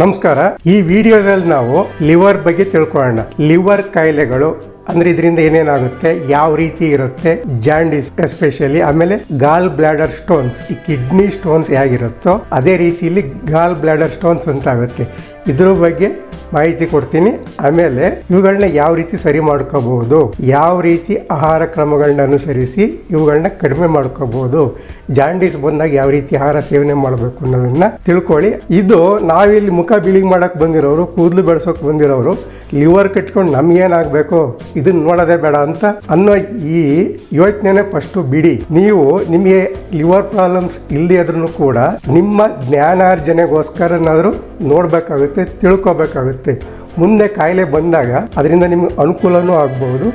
ನಮಸ್ಕಾರ. ಈ ವಿಡಿಯೋದಲ್ಲಿ ನಾವು ಲಿವರ್ ಬಗ್ಗೆ ತಿಳ್ಕೊಳ್ಳೋಣ. ಲಿವರ್ ಕಾಯಿಲೆಗಳು ಅಂದ್ರೆ ಇದರಿಂದ ಏನೇನಾಗುತ್ತೆ, ಯಾವ ರೀತಿ ಇರುತ್ತೆ, ಜಾಂಡಿಸ್ ಎಸ್ಪೆಷಲಿ ಆಮೇಲೆ ಗಾಲ್ ಬ್ಲಾಡರ್ ಸ್ಟೋನ್ಸ್, ಈ ಕಿಡ್ನಿ ಸ್ಟೋನ್ಸ್ ಹೇಗಿರುತ್ತೋ ಅದೇ ರೀತಿಯಲ್ಲಿ ಗಾಲ್ ಬ್ಲಾಡರ್ ಸ್ಟೋನ್ಸ್ ಅಂತ ಆಗುತ್ತೆ ಇದ್ರ ಬಗ್ಗೆ ಮಾಹಿತಿ ಕೊಡ್ತೀನಿ. ಆಮೇಲೆ ಇವುಗಳನ್ನ ಯಾವ ರೀತಿ ಸರಿ ಮಾಡ್ಕೋಬಹುದು, ಯಾವ ರೀತಿ ಆಹಾರ ಕ್ರಮಗಳನ್ನ ಅನುಸರಿಸಿ ಇವುಗಳನ್ನ ಕಡಿಮೆ ಮಾಡ್ಕೋಬಹುದು, ಜಾಂಡೀಸ್ ಬಂದಾಗ ಯಾವ ರೀತಿ ಆಹಾರ ಸೇವನೆ ಮಾಡಬೇಕು ಅನ್ನೋದನ್ನ ತಿಳ್ಕೊಳ್ಳಿ. ಇದು ನಾವಿಲ್ಲಿ ಮುಖ ಬಿಳಿಂಗ್ ಮಾಡಕ್ ಬಂದಿರೋರು, ಕೂದಲು ಬೆಳೆಸೋಕೆ ಬಂದಿರೋರು ಲಿವರ್ ಕಟ್ಕೊಂಡು ನಮ್ಗೇನಾಗಬೇಕು? ಇದನ್ನ ನೋಡೋದೆ ಬೇಡ ಅಂತ ಅನ್ನೋ ಈ ಯೋಚನೆ ಫಸ್ಟು ಬಿಡಿ. ನೀವು ನಿಮಗೆ ಲಿವರ್ ಪ್ರಾಬ್ಲಮ್ಸ್ ಇಲ್ಲದೆ ಆದ್ರೂ ಕೂಡ ನಿಮ್ಮ ಜ್ಞಾನಾರ್ಜನೆಗೋಸ್ಕರನಾದರೂ ನೋಡಬೇಕಾಗುತ್ತೆ, ತಿಳ್ಕೊಬೇಕಾಗುತ್ತೆ. ಮುಂದೆ ಕಾಯಿಲೆ ಬಂದಾಗ ಅದರಿಂದ ನಿಮ್ಗೆ ಅನುಕೂಲನೂ ಆಗ್ಬೋದು.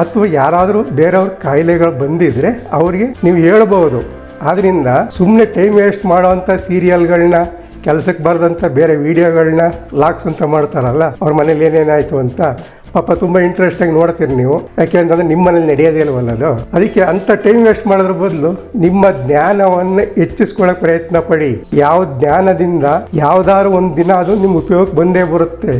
ಅಥವಾ ಯಾರಾದರೂ ಬೇರೆಯವ್ರ ಕಾಯಿಲೆಗಳು ಬಂದಿದ್ರೆ ಅವರಿಗೆ ನೀವು ಹೇಳ್ಬೋದು. ಆದ್ದರಿಂದ ಸುಮ್ಮನೆ ಟೈಮ್ ವೇಸ್ಟ್ ಮಾಡೋವಂಥ ಸೀರಿಯಲ್ಗಳನ್ನ ಕೆಲಸಕ್ಕೆ ಬರದಂಥ ಬೇರೆ ವಿಡಿಯೋಗಳನ್ನ ಲಾಕ್ಸ್ ಅಂತ ಮಾಡ್ತಾರಲ್ಲ, ಅವ್ರ ಮನೇಲಿ ಏನೇನಾಯಿತು ಅಂತ ಪಾಪ ತುಂಬ ಇಂಟ್ರೆಸ್ಟಾಗಿ ನೋಡ್ತೀರಿ ನೀವು. ಯಾಕೆಂತಂದ್ರೆ ನಿಮ್ಮ ಮನೇಲಿ ನಡೆಯೋದೇ ಇಲ್ವಲ್ಲ ಅದು. ಅದಕ್ಕೆ ಅಂಥ ಟೈಮ್ ವೇಸ್ಟ್ ಮಾಡೋದ್ರ ಬದಲು ನಿಮ್ಮ ಜ್ಞಾನವನ್ನು ಹೆಚ್ಚಿಸ್ಕೊಳ್ಳೋಕೆ ಪ್ರಯತ್ನ ಪಡಿ. ಯಾವ ಜ್ಞಾನದಿಂದ ಯಾವ್ದಾದ್ರು ಒಂದು ದಿನ ಅದು ನಿಮ್ಮ ಉಪಯೋಗಕ್ಕೆ ಬಂದೇ ಬರುತ್ತೆ.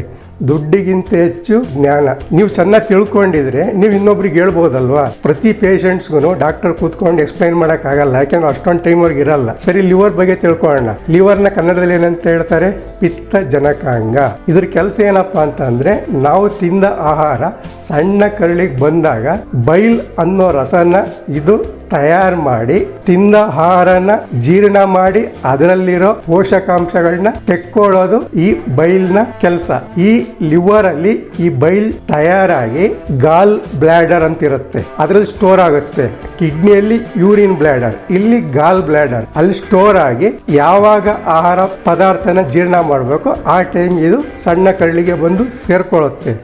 ದುಡ್ಡಿಗಿಂತ ಹೆಚ್ಚು ಜ್ಞಾನ. ನೀವು ಚೆನ್ನಾಗಿ ತಿಳ್ಕೊಂಡಿದ್ರೆ ನೀವು ಇನ್ನೊಬ್ರಿಗೆ ಹೇಳ್ಬೋದಲ್ವಾ? ಪ್ರತಿ ಪೇಷಂಟ್ಸ್ಗೂ ಡಾಕ್ಟರ್ ಕೂತ್ಕೊಂಡು ಎಕ್ಸ್ಪ್ಲೈನ್ ಆಗಲ್ಲ ಯಾಕೆಂದ್ರೆ ಅಷ್ಟೊಂದು ಟೈಮ್ ಇರಲ್ಲ. ಸರಿ, ಲಿವರ್ ಬಗ್ಗೆ ತಿಳ್ಕೊಳ್ಳೋಣ. ಲಿವರ್ನ ಕನ್ನಡದಲ್ಲಿ ಏನಂತ ಹೇಳ್ತಾರೆ? ಪಿತ್ತ ಜನಕಾಂಗ ಇದ್ರ ಕೆಲಸ ಏನಪ್ಪ ಅಂತ ನಾವು ತಿಂದ ಆಹಾರ ಸಣ್ಣ ಕರಳಿಗೆ ಬಂದಾಗ ಬೈಲ್ ಅನ್ನೋ ರಸನ ಇದು ತಯಾರು ಮಾಡಿ, ತಿಂದ ಆಹಾರನ ಜೀರ್ಣ ಮಾಡಿ, ಅದರಲ್ಲಿರೋ ಪೋಷಕಾಂಶಗಳನ್ನ ತೆಕ್ಕೊಳ್ಳೋದು ಈ ಬೈಲ್ನ ಕೆಲಸ. ಈ ಲಿವರ್ ಅಲ್ಲಿ ಈ ಬೈಲ್ ತಯಾರಾಗಿ ಗಾಲ್ ಬ್ಲಾಡರ್ ಅಂತ ಇರುತ್ತೆ ಅದರಲ್ಲಿ ಸ್ಟೋರ್ ಆಗುತ್ತೆ. ಕಿಡ್ನಿಯಲ್ಲಿ ಯೂರಿನ್ ಬ್ಲಾಡರ್ ಇಲ್ಲಿ ಗಾಲ್ ಬ್ಲಾಡರ್ ಅಲ್ಲಿ ಸ್ಟೋರ್ ಆಗಿ ಯಾವಾಗ ಆಹಾರ ಪದಾರ್ಥನ ಜೀರ್ಣ ಮಾಡಬೇಕು ಆ ಟೈಮ್ ಇದು ಸಣ್ಣ ಕಳ್ಳಿಗೆ ಬಂದು ಸೇರ್ಕೊಳ್ಳುತ್ತೆ.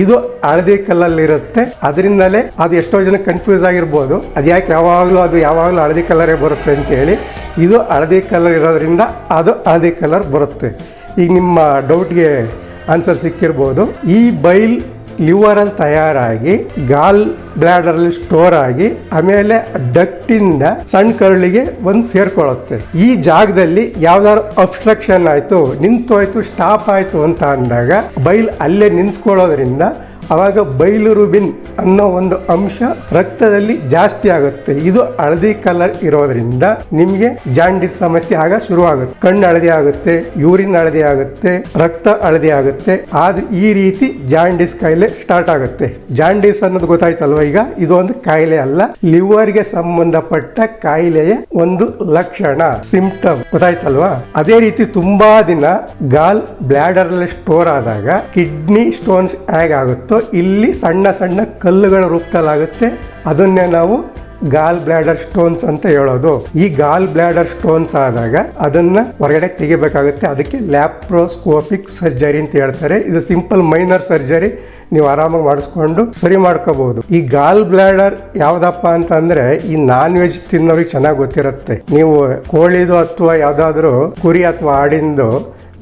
ಇದು ಹಳದಿ ಕಲ್ಲಲ್ಲಿರುತ್ತೆ. ಅದರಿಂದಲೇ ಅದು ಎಷ್ಟೋ ಜನ ಕನ್ಫ್ಯೂಸ್ ಆಗಿರ್ಬೋದು. ಅದು ಯಾಕೆ ಯಾವಾಗಲೂ ಅದು ಯಾವಾಗಲೂ ಹಳದಿ ಕಲರೇ ಬರುತ್ತೆ ಅಂತೇಳಿ. ಇದು ಹಳದಿ ಕಲರ್ ಇರೋದ್ರಿಂದ ಅದು ಹಳದಿ ಕಲರ್ ಬರುತ್ತೆ. ಈಗ ನಿಮ್ಮ ಡೌಟ್ಗೆ ಆನ್ಸರ್ ಸಿಕ್ಕಿರ್ಬೋದು. ಈ ಬೈಲ್ ಲಿವರಲ್ಲಿ ತಯಾರಾಗಿ, ಗಾಲ್ ಬ್ಲಾಡರಲ್ಲಿ ಸ್ಟೋರ್ ಆಗಿ, ಆಮೇಲೆ ಡಕ್ಟಿಂದ ಸಣ್ಣ ಕರುಳಿಗೆ ಒಂದು ಸೇರ್ಕೊಳ್ಳುತ್ತೆ. ಈ ಜಾಗದಲ್ಲಿ ಯಾವ್ದಾದ್ರು ಅಬ್ಸ್ಟ್ರಕ್ಷನ್ ಆಯಿತು, ನಿಂತೋಯ್ತು ಸ್ಟಾಪ್ ಆಯಿತು ಅಂತ ಅಂದಾಗ, ಬೈಲ್ ಅಲ್ಲೇ ನಿಂತ್ಕೊಳ್ಳೋದ್ರಿಂದ ಅವಾಗ ಬೈಲುರುಬಿನ್ ಅನ್ನೋ ಒಂದು ಅಂಶ ರಕ್ತದಲ್ಲಿ ಜಾಸ್ತಿ ಆಗುತ್ತೆ. ಇದು ಹಳದಿ ಕಲರ್ ಇರೋದ್ರಿಂದ ನಿಮಗೆ ಜಾಂಡಿಸ್ ಸಮಸ್ಯೆ ಆಗ ಶುರುವಾಗುತ್ತೆ. ಕಣ್ಣು ಹಳದಿ ಆಗುತ್ತೆ, ಯೂರಿನ್ ಹಳದಿ ಆಗುತ್ತೆ, ರಕ್ತ ಹಳದಿ ಆಗುತ್ತೆ. ಆದ್ರೆ ಈ ರೀತಿ ಜಾಂಡಿಸ್ ಕಾಯಿಲೆ ಸ್ಟಾರ್ಟ್ ಆಗುತ್ತೆ. ಜಾಂಡಿಸ್ ಅನ್ನೋದು ಗೊತ್ತಾಯ್ತಲ್ವ ಈಗ? ಇದು ಒಂದು ಕಾಯಿಲೆ ಅಲ್ಲ. ಲಿವರ್ಗೆ ಸಂಬಂಧಪಟ್ಟ ಕಾಯಿಲೆಯ ಒಂದು ಲಕ್ಷಣ ಸಿಂಪ್ಟಮ್ ಗೊತ್ತಾಯ್ತಲ್ವಾ? ಅದೇ ರೀತಿ ತುಂಬಾ ದಿನ ಗಾಲ್ ಅಲ್ಲಿ ಸ್ಟೋರ್ ಆದಾಗ ಕಿಡ್ನಿ ಸ್ಟೋನ್ಸ್ ಹೇಗಾಗುತ್ತೋ ಇಲ್ಲಿ ಸಣ್ಣ ಸಣ್ಣ ಕಲ್ಲುಗಳ ರೂಪದಲ್ಲಾಗುತ್ತೆ. ಅದನ್ನೇ ನಾವು ಗಾಲ್ ಬ್ಲ್ಯಾಡರ್ ಸ್ಟೋನ್ಸ್ ಅಂತ ಹೇಳೋದು. ಈ ಗಾಲ್ ಬ್ಲ್ಯಾಡರ್ ಸ್ಟೋನ್ಸ್ ಆದಾಗ ಅದನ್ನ ಹೊರಗಡೆ ತೆಗಿಬೇಕಾಗುತ್ತೆ. ಅದಕ್ಕೆ ಲ್ಯಾಪ್ರೋಸ್ಕೋಪಿಕ್ ಸರ್ಜರಿ ಅಂತ ಹೇಳ್ತಾರೆ. ಇದು ಸಿಂಪಲ್ ಮೈನರ್ ಸರ್ಜರಿ. ನೀವು ಆರಾಮಾಗಿ ಮಾಡಿಸ್ಕೊಂಡು ಸರಿ ಮಾಡ್ಕೋಬಹುದು. ಈ ಗಾಲ್ ಬ್ಲ್ಯಾಡರ್ ಯಾವ್ದಪ್ಪ ಅಂತಂದ್ರೆ ಈ ನಾನ್ ವೆಜ್ ತಿನ್ನೋರಿಗೆ ಚೆನ್ನಾಗಿ ಗೊತ್ತಿರುತ್ತೆ. ನೀವು ಕೋಳಿದು ಅಥವಾ ಯಾವ್ದಾದ್ರು ಕುರಿ ಅಥವಾ ಆಡಿಂದು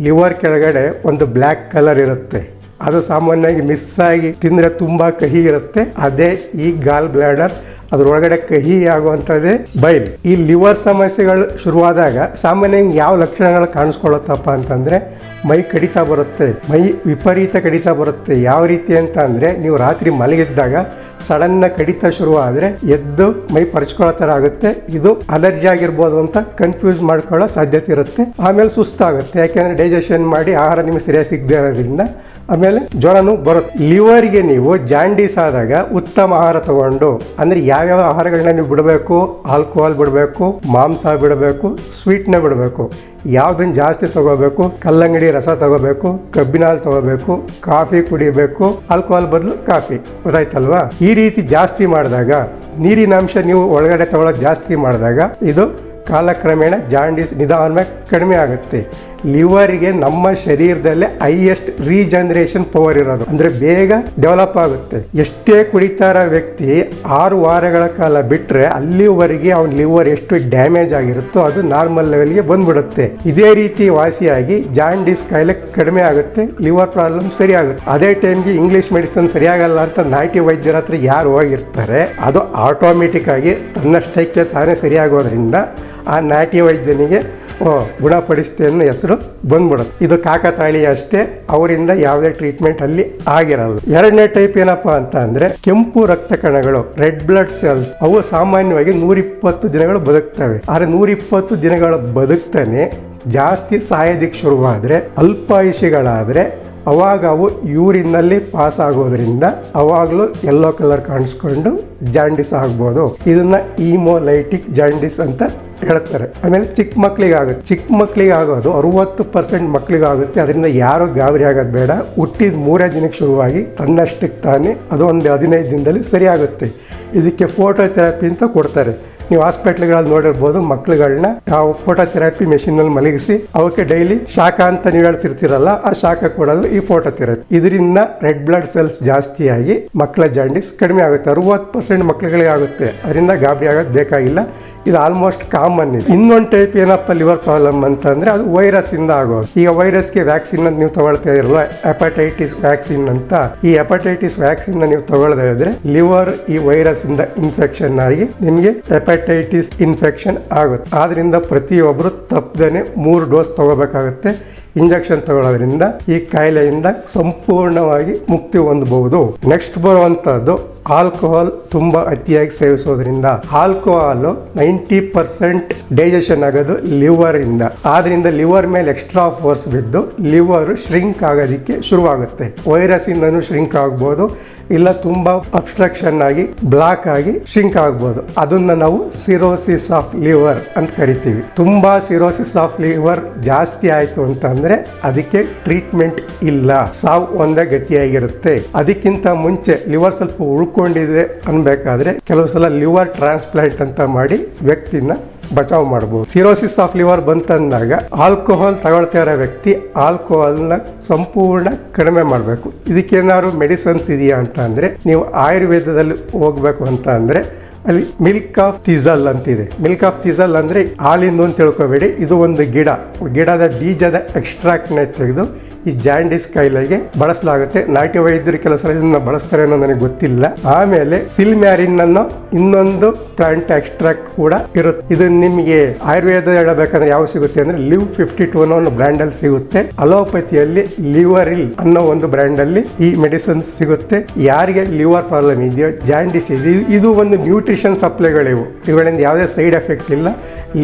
ಲಿವರ್ ಕೆಳಗಡೆ ಒಂದು ಬ್ಲ್ಯಾಕ್ ಕಲರ್ ಇರುತ್ತೆ. ಅದು ಸಾಮಾನ್ಯವಾಗಿ ಮಿಸ್ ಆಗಿ ತಿಂದರೆ ತುಂಬ ಕಹಿ ಇರುತ್ತೆ. ಅದೇ ಈ ಗಾಲ್ ಬ್ಲಾಡರ್ ಅದರೊಳಗಡೆ ಕಹಿ ಆಗುವಂಥದ್ದೇ ಬೈಲ್ ಈ ಲಿವರ್ ಸಮಸ್ಯೆಗಳು ಶುರುವಾದಾಗ ಸಾಮಾನ್ಯವಾಗಿ ಯಾವ ಲಕ್ಷಣಗಳು ಕಾಣಿಸ್ಕೊಳ್ಳುತ್ತಪ್ಪ ಅಂತಂದ್ರೆ, ಮೈ ಕಡಿತಾ ಬರುತ್ತೆ, ಮೈ ವಿಪರೀತ ಕಡಿತಾ ಬರುತ್ತೆ. ಯಾವ ರೀತಿ ಅಂತ ಅಂದರೆ, ನೀವು ರಾತ್ರಿ ಮಲಗಿದ್ದಾಗ ಸಡನ್ನ ಕಡಿತ ಶುರು ಆದರೆ ಎದ್ದು ಮೈ ಪರ್ಚ್ಕೊಳ್ಳೋ ಥರ ಆಗುತ್ತೆ. ಇದು ಅಲರ್ಜಿ ಆಗಿರ್ಬೋದು ಅಂತ ಕನ್ಫ್ಯೂಸ್ ಮಾಡ್ಕೊಳ್ಳೋ ಸಾಧ್ಯತೆ ಇರುತ್ತೆ. ಆಮೇಲೆ ಸುಸ್ತಾಗುತ್ತೆ. ಯಾಕೆಂದ್ರೆ ಡೈಜೆಷನ್ ಮಾಡಿ ಆಹಾರ ನಿಮಗೆ ಸರಿಯಾಗಿ ಸಿಗದೆ ಇರೋದ್ರಿಂದ ಆಮೇಲೆ ಜ್ವರನೂ ಬರುತ್ತೆ. ಲಿವರ್ಗೆ ನೀವು ಜಾಂಡೀಸ್ ಆದಾಗ ಉತ್ತಮ ಆಹಾರ ತಗೊಂಡು, ಅಂದ್ರೆ ಯಾವ್ಯಾವ ಆಹಾರಗಳನ್ನ ನೀವು ಬಿಡಬೇಕು? ಆಲ್ಕೋಹಾಲ್ ಬಿಡಬೇಕು, ಮಾಂಸ ಬಿಡಬೇಕು, ಸ್ವೀಟ್ನ ಬಿಡಬೇಕು. ಯಾವ್ದನ್ನ ಜಾಸ್ತಿ ತಗೋಬೇಕು? ಕಲ್ಲಂಗಡಿ ರಸ ತಗೋಬೇಕು ಕಬ್ಬಿನ ಹಾಲು ತಗೋಬೇಕು, ಕಾಫಿ ಕುಡಿಬೇಕು. ಆಲ್ಕೋಹಾಲ್ ಬದಲು ಕಾಫಿ. ಗೊತ್ತಾಯ್ತಲ್ವಾ? ಈ ರೀತಿ ಜಾಸ್ತಿ ಮಾಡಿದಾಗ ನೀರಿನ ಅಂಶ ನೀವು ಒಳಗಡೆ ತಗೊಳ್ಳೋದು ಜಾಸ್ತಿ ಮಾಡಿದಾಗ, ಇದು ಕಾಲಕ್ರಮೇಣ ಜಾಂಡೀಸ್ ನಿಧಾನವಾಗಿ ಕಡಿಮೆ ಆಗುತ್ತೆ. ಲಿವರ್ಗೆ ನಮ್ಮ ಶರೀರದಲ್ಲೇ ಹೈಯೆಸ್ಟ್ ರೀಜನರೇಷನ್ ಪವರ್ ಇರೋದು. ಅಂದ್ರೆ ಬೇಗ ಡೆವಲಪ್ ಆಗುತ್ತೆ. ಎಷ್ಟೇ ಕುಡಿತಾರ ವ್ಯಕ್ತಿ ಆರು ವಾರಗಳ ಕಾಲ ಬಿಟ್ರೆ ಅಲ್ಲಿವರೆಗೆ ಅವ್ನ ಲಿವರ್ ಎಷ್ಟು ಡ್ಯಾಮೇಜ್ ಆಗಿರುತ್ತೋ ಅದು ನಾರ್ಮಲ್ ಲೆವೆಲ್ಗೆ ಬಂದ್ಬಿಡುತ್ತೆ. ಇದೇ ರೀತಿ ವಾಸಿಯಾಗಿ ಜಾಂಡಿಸ್ ಕಾಯಿಲೆ ಕಡಿಮೆ ಆಗುತ್ತೆ, ಲಿವರ್ ಪ್ರಾಬ್ಲಮ್ ಸರಿ ಆಗುತ್ತೆ. ಅದೇ ಟೈಮ್ಗೆ ಇಂಗ್ಲಿಷ್ ಮೆಡಿಸಿನ್ ಸರಿಯಾಗಲ್ಲ ಅಂತ ನಾಟಿ ವೈದ್ಯರ ಹತ್ರ ಯಾರು ಹೋಗಿರ್ತಾರೆ. ಅದು ಆಟೋಮೆಟಿಕ್ ಆಗಿ ತನ್ನಷ್ಟಕ್ಕೆ ತಾನೇ ಸರಿಯಾಗೋದ್ರಿಂದ ಆ ನಾಟಿ ವೈದ್ಯನಿಗೆ ಗುಣಪಡಿಸುತ್ತೆ ಅನ್ನೋ ಹೆಸರು ಬಂದ್ಬಿಡುತ್ತೆ. ಇದು ಕಾಕತಾಳಿ ಅಷ್ಟೇ, ಅವರಿಂದ ಯಾವುದೇ ಟ್ರೀಟ್ಮೆಂಟ್ ಅಲ್ಲಿ ಆಗಿರಲ್ಲ. ಎರಡನೇ ಟೈಪ್ ಏನಪ್ಪಾ ಅಂತ ಅಂದ್ರೆ ಕೆಂಪು ರಕ್ತ ಕಣಗಳು ರೆಡ್ ಬ್ಲಡ್ ಸೆಲ್ಸ್ ಅವು ಸಾಮಾನ್ಯವಾಗಿ ನೂರಿಪ್ಪತ್ತು ದಿನಗಳು ಬದುಕ್ತವೆ. ಆದರೆ ನೂರಿಪ್ಪತ್ತು ದಿನಗಳ ಬದುಕ್ತಾನೆ ಜಾಸ್ತಿ ಸಾಯೋದಿಕ್ಕೆ ಶುರುವಾದ್ರೆ, ಅಲ್ಪಾಯುಷಿಗಳಾದ್ರೆ ಅವಾಗ ಅವು ಯೂರಿನಲ್ಲಿ ಪಾಸ್ ಆಗೋದ್ರಿಂದ ಅವಾಗಲೂ ಯೆಲ್ಲೋ ಕಲರ್ ಕಾಣಿಸ್ಕೊಂಡು ಜಾಂಡಿಸ್ ಆಗ್ಬೋದು. ಇದನ್ನ ಈಮೋಲೈಟಿಕ್ ಜಾಂಡಿಸ್ ಅಂತ ಹೇಳ್ತಾರೆ. ಆಮೇಲೆ ಚಿಕ್ಕ ಮಕ್ಕಳಿಗಾಗುತ್ತೆ ಚಿಕ್ಕ ಮಕ್ಕಳಿಗೆ ಆಗೋದು ಅರುವತ್ತು ಪರ್ಸೆಂಟ್ ಮಕ್ಕಳಿಗಾಗುತ್ತೆ ಅದರಿಂದ ಯಾರು ಗಾಬರಿ ಆಗೋದು ಬೇಡ. ಹುಟ್ಟಿದ ಮೂರೇ ದಿನಕ್ಕೆ ಶುರುವಾಗಿ ತನ್ನಷ್ಟಕ್ಕೆ ತಾನೇ ಅದು ಒಂದು ಹದಿನೈದು ದಿನದಲ್ಲಿ ಸರಿಯಾಗುತ್ತೆ. ಇದಕ್ಕೆ ಫೋಟೋ ಥೆರಪಿ ಅಂತ ಕೊಡ್ತಾರೆ. ನೀವು ಹಾಸ್ಪಿಟ್ಲ್ಗಳಲ್ಲಿ ನೋಡಿರ್ಬೋದು ಮಕ್ಳುಗಳನ್ನ ನಾವು ಫೋಟೋ ಥೆರಪಿ ಮೆಷಿನಲ್ಲಿ ಮಲಗಿಸಿ ಅವಕ್ಕೆ ಡೈಲಿ ಶಾಖ ಅಂತ ನೀವು ಹೇಳ್ತಿರ್ತೀರಲ್ಲ, ಆ ಶಾಖ ಕೊಡೋದು ಈ ಫೋಟೋ ಥೆರಪಿ ಇದರಿಂದ ರೆಡ್ ಬ್ಲಡ್ ಸೆಲ್ಸ್ ಜಾಸ್ತಿಯಾಗಿ ಮಕ್ಕಳ ಜಾಂಡಿಸ್ ಕಡಿಮೆ ಆಗುತ್ತೆ. ಅರುವತ್ತು ಪರ್ಸೆಂಟ್ ಮಕ್ಳುಗಳಿಗೆ ಆಗುತ್ತೆ ಅದರಿಂದ ಗಾಬರಿ ಆಗೋದು ಬೇಕಾಗಿಲ್ಲ. ಇದು ಆಲ್ಮೋಸ್ಟ್ ಕಾಮನ್ ಇದೆ. ಇನ್ನೊಂದು ಟೈಪ್ ಏನಪ್ಪ ಲಿವರ್ ಪ್ರಾಬ್ಲಮ್ ಅಂತಂದರೆ ಅದು ವೈರಸ್ ಇಂದ ಆಗೋದು. ಈಗ ವೈರಸ್ಗೆ ವ್ಯಾಕ್ಸಿನ್ ಅಂತ ನೀವು ತಗೊಳ್ತಾ ಇರಲ್ಲ ಹೆಪಟೈಟಿಸ್ ವ್ಯಾಕ್ಸಿನ್ ಅಂತ. ಈ ಹೆಪಟೈಟಿಸ್ ವ್ಯಾಕ್ಸಿನ್ ನೀವು ತಗೊಳ್ಳದೇ ಇದ್ರೆ ಲಿವರ್ ಈ ವೈರಸ್ ಇಂದ ಇನ್ಫೆಕ್ಷನ್ ಆಗಿ ನಿಮಗೆ ಹೆಪಟೈಟಿಸ್ ಇನ್ಫೆಕ್ಷನ್ ಆಗುತ್ತೆ. ಆದ್ರಿಂದ ಪ್ರತಿಯೊಬ್ಬರು ತಪ್ಪದೇನೆ ಮೂರು ಡೋಸ್ ತಗೋಬೇಕಾಗುತ್ತೆ. ಇಂಜೆಕ್ಷನ್ ತಗೊಳ್ಳೋದ್ರಿಂದ ಈ ಕಾಯಿಲೆಯಿಂದ ಸಂಪೂರ್ಣವಾಗಿ ಮುಕ್ತಿ ಹೊಂದಬಹುದು. ನೆಕ್ಸ್ಟ್ ಬರುವಂತಹದ್ದು ಆಲ್ಕೋಹಾಲ್ ತುಂಬಾ ಅತಿಯಾಗಿ ಸೇವಿಸೋದ್ರಿಂದ ಆಲ್ಕೋಹಾಲ್ ನೈಂಟಿ ಪರ್ಸೆಂಟ್ ಡೈಜೆಷನ್ ಆಗೋದು ಲಿವರ್ ಇಂದ. ಆದ್ರಿಂದ ಲಿವರ್ ಮೇಲೆ ಎಕ್ಸ್ಟ್ರಾ ಫೋರ್ಸ್ ಬಿದ್ದು ಲಿವರ್ ಶ್ರಿಂಕ್ ಆಗೋದಿಕ್ಕೆ ಶುರುವಾಗುತ್ತೆ. ವೈರಸ್ ಇಂದನೂ ಶ್ರಿಂಕ್ ಆಗ್ಬೋದು. ಇಲ್ಲ ತುಂಬಾ ಅಬ್ಸ್ಟ್ರಕ್ಷನ್ ಆಗಿ ಬ್ಲಾಕ್ ಆಗಿ ಶ್ರಿಂಕ್ ಆಗ್ಬೋದು. ಅದನ್ನ ನಾವು ಸಿರೋಸಿಸ್ ಆಫ್ ಲಿವರ್ ಅಂತ ಕರಿತೀವಿ. ತುಂಬಾ ಸಿರೋಸಿಸ್ ಆಫ್ ಲಿವರ್ ಜಾಸ್ತಿ ಆಯ್ತು ಅಂತಂದ್ರೆ ಅದಕ್ಕೆ ಟ್ರೀಟ್ಮೆಂಟ್ ಇಲ್ಲ. ಸಾವು ಒಂದೇ ಗತಿಯಾಗಿರುತ್ತೆ. ಅದಕ್ಕಿಂತ ಮುಂಚೆ ಲಿವರ್ ಸ್ವಲ್ಪ ಉಳ್ಕೊಂಡಿದೆ ಅನ್ಬೇಕಾದ್ರೆ ಕೆಲವು ಸಲ ಲಿವರ್ ಟ್ರಾನ್ಸ್ಪ್ಲಾಂಟ್ ಅಂತ ಮಾಡಿ ವ್ಯಕ್ತಿನ ಬಚಾವ್ ಮಾಡಬಹುದು ಸಿರೋಸಿಸ್ ಆಫ್ ಲಿವರ್ ಬಂತಂದಾಗ ಆಲ್ಕೋಹಾಲ್ ತಗೊಳ್ತಾ ಇರೋ ವ್ಯಕ್ತಿ ಆಲ್ಕೋಹಾಲ್ನ ಸಂಪೂರ್ಣ ಕಡಿಮೆ ಮಾಡಬೇಕು. ಇದಕ್ಕೇನಾದ್ರು ಮೆಡಿಸನ್ಸ್ ಇದೆಯಾ ಅಂತ ಅಂದರೆ ನೀವು ಆಯುರ್ವೇದದಲ್ಲಿ ಹೋಗ್ಬೇಕು ಅಂತ ಅಂದ್ರೆ ಅಲ್ಲಿ ಮಿಲ್ಕ್ ಆಫ್ ತಿಜಲ್ ಅಂತಿದೆ. ಮಿಲ್ಕ್ ಆಫ್ ತಿಜಲ್ ಅಂದರೆ ಹಾಲಿಂದು ಅಂತ ತಿಳ್ಕೊಬೇಡಿ. ಇದು ಒಂದು ಗಿಡ. ಗಿಡದ ಬೀಜದ ಎಕ್ಸ್ಟ್ರಾಕ್ಟ್ನ ತೆಗೆದು ಈ ಜಾಂಡಿಸ್ ಕಾಯಿಲೆಗೆ ಬಳಸಲಾಗುತ್ತೆ. ನಾಟಿ ವೈದ್ಯರು ಕೆಲವು ಸಲ ಇದನ್ನ ಬಳಸ್ತಾರೆ ಅನ್ನೋ ನನಗೆ ಗೊತ್ತಿಲ್ಲ. ಆಮೇಲೆ ಸಿಲ್ಮ್ಯಾರಿನ್ ಅನ್ನೋ ಇನ್ನೊಂದು ಪ್ಲಾಂಟ್ ಎಕ್ಸ್ಟ್ರಾಕ್ಟ್ ಕೂಡ ಇರುತ್ತೆ. ಇದು ನಿಮಗೆ ಆಯುರ್ವೇದ ಹೇಳಬೇಕಂದ್ರೆ ಯಾವ ಸಿಗುತ್ತೆ ಅಂದ್ರೆ ಲಿವ್ ಫಿಫ್ಟಿ ಟೂ ಅನ್ನೋ ಒಂದು ಬ್ರ್ಯಾಂಡ್ ಅಲ್ಲಿ ಸಿಗುತ್ತೆ. ಅಲೋಪತಿಯಲ್ಲಿ ಲಿವರಿಲ್ ಅನ್ನೋ ಒಂದು ಬ್ರ್ಯಾಂಡ್ ಅಲ್ಲಿ ಈ ಮೆಡಿಸಿನ್ ಸಿಗುತ್ತೆ. ಯಾರಿಗೆ ಲಿವರ್ ಪ್ರಾಬ್ಲಮ್ ಇದೆಯೋ ಜಾಂಡಿಸ್ ಇದೆ ಇದು ಒಂದು ನ್ಯೂಟ್ರಿಷನ್ ಸಪ್ಲೈಗಳಿವು ಇವುಗಳಿಂದ ಯಾವುದೇ ಸೈಡ್ ಎಫೆಕ್ಟ್ ಇಲ್ಲ.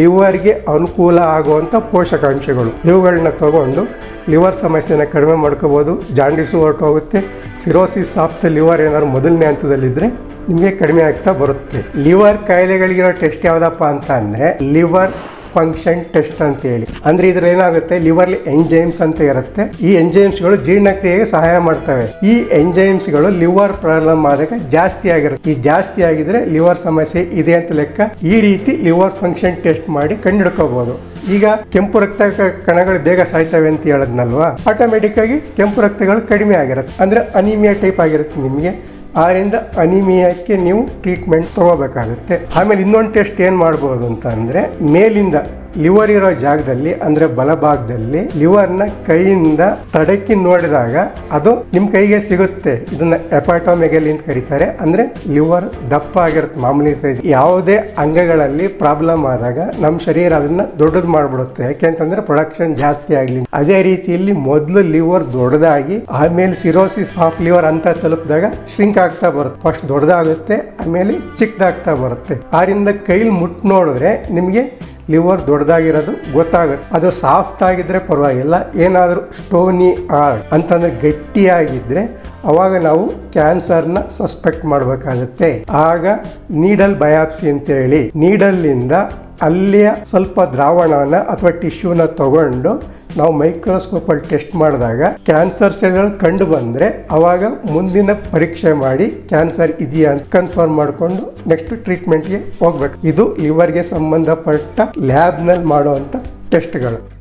ಲಿವರ್ಗೆ ಅನುಕೂಲ ಆಗುವಂಥ ಪೋಷಕಾಂಶಗಳು. ಇವುಗಳನ್ನ ತಗೊಂಡು ಲಿವರ್ ಸಮಸ್ಯೆನ ಕಡಿಮೆ ಮಾಡ್ಕೋಬೋದು, ಜಾಂಡಿಸು ಹೊರಟೋಗುತ್ತೆ ಸಿರೋಸಿಸ್ ಆಫ್ ದ ಲಿವರ್ ಏನಾದ್ರು ಮೊದಲನೇ ಹಂತದಲ್ಲಿದ್ದರೆ ನಿಮಗೆ ಕಡಿಮೆ ಆಗ್ತಾ ಬರುತ್ತೆ. ಲಿವರ್ ಕಾಯಿಲೆಗಳಿಗಿರೋ ಟೆಸ್ಟ್ ಯಾವುದಪ್ಪ ಅಂತ ಅಂದರೆ ಲಿವರ್ ಫಂಕ್ಷನ್ ಟೆಸ್ಟ್ ಅಂತ ಹೇಳಿ ಅಂದ್ರೆ ಇದ್ರ ಏನಾಗುತ್ತೆ? ಲಿವರ್ಲಿ ಎಂಜೈಮ್ಸ್ ಅಂತ ಇರುತ್ತೆ. ಈ ಎಂಜೈಮ್ಸ್ಗಳು ಜೀರ್ಣಕ್ರಿಯೆಗೆ ಸಹಾಯ ಮಾಡ್ತವೆ. ಈ ಎಂಜೈಮ್ಸ್ಗಳು ಲಿವರ್ ಪ್ರಾಬ್ಲಮ್ ಆದಾಗ ಜಾಸ್ತಿ ಆಗಿರುತ್ತೆ. ಈ ಜಾಸ್ತಿ ಆಗಿದ್ರೆ ಲಿವರ್ ಸಮಸ್ಯೆ ಇದೆ ಅಂತ ಲೆಕ್ಕ. ಈ ರೀತಿ ಲಿವರ್ ಫಂಕ್ಷನ್ ಟೆಸ್ಟ್ ಮಾಡಿ ಕಂಡುಕೋಬಹುದು ಈಗ ಕೆಂಪು ರಕ್ತ ಕಣಗಳು ಬೇಗ ಸಾಯ್ತವೆ ಅಂತ ಹೇಳದ್ನಲ್ವಾ? ಆಟೋಮೆಟಿಕ್ ಆಗಿ ಕೆಂಪು ರಕ್ತಗಳು ಕಡಿಮೆ ಆಗಿರುತ್ತೆ. ಅಂದ್ರೆ ಅನಿಮಿಯಾ ಟೈಪ್ ಆಗಿರುತ್ತೆ ನಿಮಗೆ. ಆದ್ರಿಂದ ಅನಿಮಿಯಾಕ್ಕೆ ನೀವು ಟ್ರೀಟ್ಮೆಂಟ್ ತಗೋಬೇಕಾಗುತ್ತೆ. ಆಮೇಲೆ ಇನ್ನೊಂದು ಟೆಸ್ಟ್ ಏನು ಮಾಡ್ಬೋದು ಅಂತ ಅಂದರೆ ಮೇಲಿಂದ ಲಿವರ್ ಇರೋ ಜಾಗದಲ್ಲಿ, ಅಂದ್ರೆ ಬಲಭಾಗದಲ್ಲಿ ಲಿವರ್ನ ಕೈಯಿಂದ ತಡಕಿ ನೋಡಿದಾಗ ಅದು ನಿಮ್ಮ ಕೈಗೆ ಸಿಗುತ್ತೆ. ಇದನ್ನ ಎಪಾಟೋಮೆಗಲಿ ಅಂತ ಕರೀತಾರೆ. ಅಂದ್ರೆ ಲಿವರ್ ದಪ್ಪ ಆಗಿರುತ್ತೆ, ಮಾಮೂಲಿ ಸೈಜ್ ಯಾವುದೇ ಅಂಗಗಳಲ್ಲಿ ಪ್ರಾಬ್ಲಮ್ ಆದಾಗ ನಮ್ಮ ಶರೀರ ಅದನ್ನ ದೊಡ್ಡದು ಮಾಡ್ಬಿಡುತ್ತೆ. ಯಾಕೆಂತಂದ್ರೆ ಪ್ರೊಡಕ್ಷನ್ ಜಾಸ್ತಿ ಆಗಲಿ. ಅದೇ ರೀತಿಯಲ್ಲಿ ಮೊದಲು ಲಿವರ್ ದೊಡ್ಡದಾಗಿ, ಆಮೇಲೆ ಸಿರೋಸಿಸ್ ಆಫ್ ಲಿವರ್ ಅಂತ ತಲುಪಿದಾಗ ಶ್ರಿಂಕ್ ಆಗ್ತಾ ಬರುತ್ತೆ. ಫಸ್ಟ್ ದೊಡ್ಡದಾಗುತ್ತೆ, ಆಮೇಲೆ ಚಿಕ್ಕದಾಗ್ತಾ ಬರುತ್ತೆ. ಆರಿಂದ ಕೈಲಿ ಮುಟ್ ನೋಡಿದ್ರೆ ನಿಮಗೆ ಲಿವರ್ ದೊಡ್ಡದಾಗಿರೋದು ಗೊತ್ತಾಗುತ್ತೆ. ಅದು ಸಾಫ್ಟ್ ಆಗಿದ್ರೆ ಪರವಾಗಿಲ್ಲ. ಏನಾದರೂ ಸ್ಟೋನಿ ಆರ್ಡ್ ಅಂತಂದ್ರೆ ಗಟ್ಟಿಯಾಗಿದ್ರೆ ಅವಾಗ ನಾವು ಕ್ಯಾನ್ಸರ್ನ ಸಸ್ಪೆಕ್ಟ್ ಮಾಡಬೇಕಾಗುತ್ತೆ. ಆಗ ನೀಡಲ್ ಬಯಾಪ್ಸಿ ಅಂತೇಳಿ ನೀಡಲ್ಲಿಂದ ಅಲ್ಲಿಯ ಸ್ವಲ್ಪ ದ್ರಾವಣನ ಅಥವಾ ಟಿಶ್ಯೂನ ತಗೊಂಡು ನಾವು ಮೈಕ್ರೋಸ್ಕೋಪಲ್ಲಿ ಟೆಸ್ಟ್ ಮಾಡಿದಾಗ ಕ್ಯಾನ್ಸರ್ ಸೆಲ್ಗಳು ಕಂಡು ಬಂದರೆ ಅವಾಗ ಮುಂದಿನ ಪರೀಕ್ಷೆ ಮಾಡಿ ಕ್ಯಾನ್ಸರ್ ಇದೆಯಾ ಅಂತ ಕನ್ಫರ್ಮ್ ಮಾಡಿಕೊಂಡು ನೆಕ್ಸ್ಟ್ ಟ್ರೀಟ್ಮೆಂಟ್ಗೆ ಹೋಗ್ಬೇಕು. ಇದು ಲಿವರ್ಗೆ ಸಂಬಂಧಪಟ್ಟ ಲ್ಯಾಬ್ನಲ್ಲಿ ಮಾಡುವಂಥ ಟೆಸ್ಟ್ಗಳು.